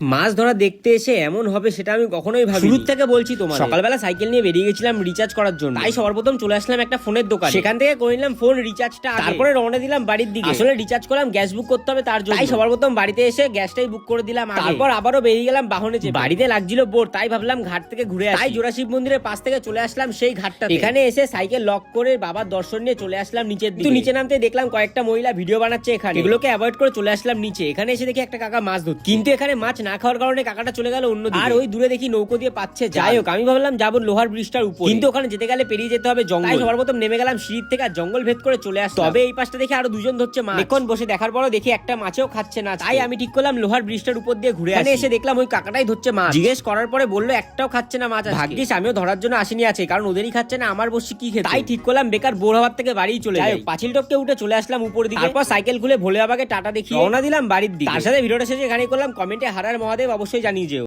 মাছ ধরা দেখতে এসে এমন হবে সেটা আমি কখনোই ভাবি শুরু থেকে বলছি তোমার সকালবেলা সাইকেল নিয়ে বেরিয়ে গেছিলাম রিচার্জ করার জন্য। তাই সবার প্রথম চলে আসলাম একটা ফোনের দোকান। সেখান থেকে করে নিলাম ফোন রিচার্জটা তারপরে রওনা দিলাম বাড়ির দিকে। আসলে রিচার্জ করলাম গ্যাস বুক করতে হবে তার জন্য। তাই সবার প্রথম বাড়িতে এসে গ্যাসটাই বুক করে দিলাম। তারপর আবারও বেরিয়ে গেলাম বাহনে চেপে। বাড়িতে লাগছিল বোর তাই ভাবলাম ঘাট থেকে ঘুরে আসি। তাই জোড়াশিব মন্দিরের পাশ থেকে চলে আসলাম সেই ঘাটটা এখানে এসে সাইকেল লক করে বাবার দর্শন নিয়ে চলে আসলাম নিচের দিকে। নিচে নামতে দেখলাম কয়েকটা মহিলা ভিডিও বানাচ্ছে এখানে। এগুলোকে অ্যাভয়েড করে চলে আসলাম নিচে। এখানে এসে দেখি একটা কাকা মাছ ধরছে। কিন্তু এখানে মাছ না খাওয়ার কারণে কাকাটা চলে গেল অন্য আর ওই দূরে দেখি নৌকো দিয়ে পাচ্ছে। যাই হোক আমি ভাবলাম যাব লোহার ব্রিজটার উপর। কিন্তু ওখানে যেতে গেলে পেরিয়ে যেতে হবে জঙ্গল। সবার প্রথম নেমে গেলাম সিঁড়ির থেকে আর জঙ্গল ভেদ করে চলে আসতো তবে এই পাশটা দেখে আরও দুজন ধরছে মাছ। এখন বসে দেখার পরও দেখি একটা মাছেও খাচ্ছে না। তাই আমি ঠিক করলাম লোহার ব্রিজটার উপর দিয়ে ঘুরে আসি। এসে দেখলাম ওই কাকাটাই ধরছে মাছ। জিজ্ঞেস করার পরে বলল একটাও খাচ্ছে না মাছ ভাগ্যিস আমিও ধরার জন্য আসিনি আছে কারণ ওদেরই খাচ্ছে না আমার বসে কি খেতে? তাই ঠিক করলাম বেকার বোর হওয়ার থেকে বাড়ি চলে যাই পাঁচিল টপকে উঠে চলে আসলাম উপর দিকে। তারপর সাইকেল খুলে ভোলে বাবাকে টাটা দেখি রওনা দিলাম বাড়ির দিকে। তার সাথে ভিডিওটা শেষে এখানেই করলাম। কমেন্টে হারার মহাদেব অবশ্যই জানিয়ে যেও।